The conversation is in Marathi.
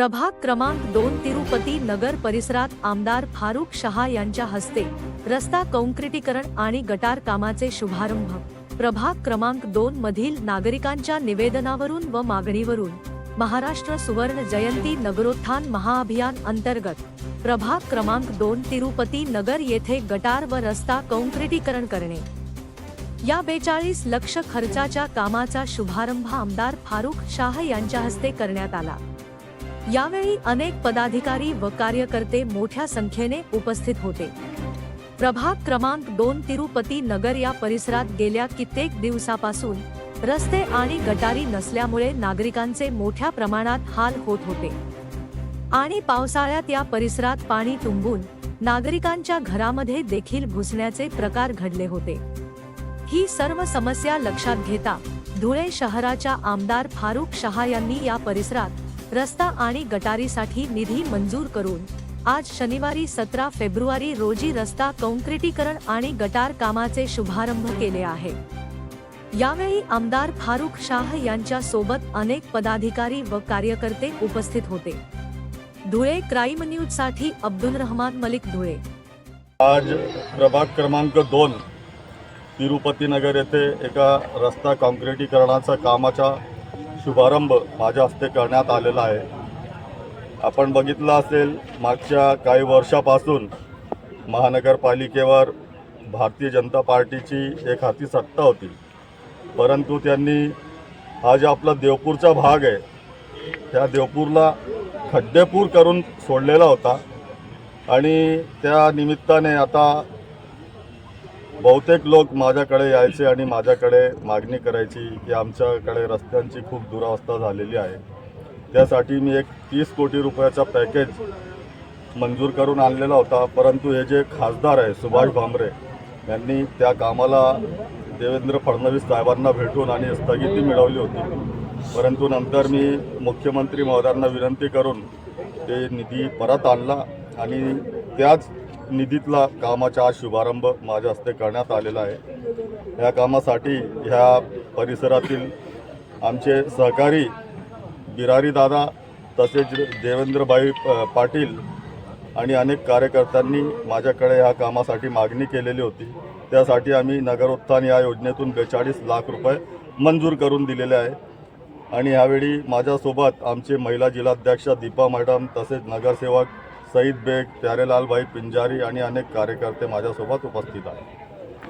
प्रभाग क्रमांक दोन तिरुपती नगर परिसरात आमदार फारुख शहा यांच्या हस्ते रस्ता कॉन्क्रिटीकरण आणि गटार कामाचे शुभारंभ. प्रभाग क्रमांक दोन मधील नागरिकांच्या निवेदनावरून व मागणीवरून महाराष्ट्र सुवर्ण जयंती नगरोत्थान महाअभियान अंतर्गत प्रभाग क्रमांक दोन तिरुपती नगर येथे गटार व रस्ता कॉन्क्रिटीकरण करणे. या बेचाळीस लक्ष खर्चाच्या कामाचा शुभारंभ आमदार फारुख शाह यांच्या हस्ते करण्यात आला. यावेळी अनेक पदाधिकारी व कार्यकर्ते मोठ्या संख्येने उपस्थित होते. प्रभाग क्रमांक दोन तिरुपती नगर या परिसरात गेल्या कित्येक दिवसापासून रस्ते आणि गटारी नसल्यामुळे नागरिकांचे मोठ्या प्रमाणात हाल होत होते. आणि पावसाळ्यात या परिसरात पाणी तुंबून नागरिकांच्या घरामध्ये देखील घुसण्याचे प्रकार घडले होते. ही सर्व समस्या लक्षात घेता धुळे शहराच्या आमदार फारुख शहा यांनी या परिसरात रस्ता आणि गटारीसाठी निधी मंजूर करून आज शनिवारी सतरा फेब्रुवारी रोजी रस्ता कॉन्क्रिटीकरण आणि गटार कामाचे शुभारंभ केले आहे. यावेळी आमदार फारुख शाह यांच्या सोबत अनेक पदाधिकारी व कार्यकर्ते उपस्थित होते. धुळे क्राईम न्यूजसाठी अब्दुल रहमान मलिक धुळे. आज प्रभाग क्रमांक दोन तिरुपती नगर येथे एका रस्ता काँक्रिटीकरणाचा कामाचा शुभारंभ माझ्या हस्ते करण्यात आलेला आहे. आपण बघितलं असेल मागच्या काही वर्षापासून महानगरपालिकेवर भारतीय जनता पार्टीची एक हाती सत्ता होती. परंतु त्यांनी हा जे आपला देवपूरचा भाग आहे त्या देवपूरला खड्डेपूर करून सोडलेला होता. आणि त्या निमित्ताने आता बहुतेक लोक माझ्याकडे यायचे आणि माझ्याकडे मागणी करायची की आमच्याकडे रस्त्यांची खूप दुरावस्था झालेली आहे. त्यासाठी मी एक तीस कोटी रुपयाचा पॅकेज मंजूर करून आणलेला होता. परंतु हे जे खासदार आहे सुभाष भामरे यांनी त्या कामाला देवेंद्र फडणवीस साहेबांना भेटून आणि स्थगिती मिळवली होती. परंतु नंतर मी मुख्यमंत्री महोदयांना विनंती करून ते निधी परत आणला आणि त्याच निधीतला कामाचा आज शुभारंभ माझ्या हस्ते करण्यात आलेला आहे. या कामासाठी ह्या परिसरातील आमचे सहकारी बिरारी दादा तसेच देवेंद्रभाई पाटील आणि अनेक कार्यकर्त्यांनी माझ्याकडे ह्या कामासाठी मागणी केलेली होती. त्यासाठी आम्ही नगरोत्थान या योजनेतून बेचाळीस लाख रुपये मंजूर करून दिलेले आहे. आणि यावेळी माझ्यासोबत आमचे महिला जिल्हाध्यक्षा दीपा मॅडम तसेच नगरसेवक सईद बेग प्यारेलाल भाई पिंजारी आणि अनेक कार्यकर्ते माझ्यासोबत उपस्थित आहेत.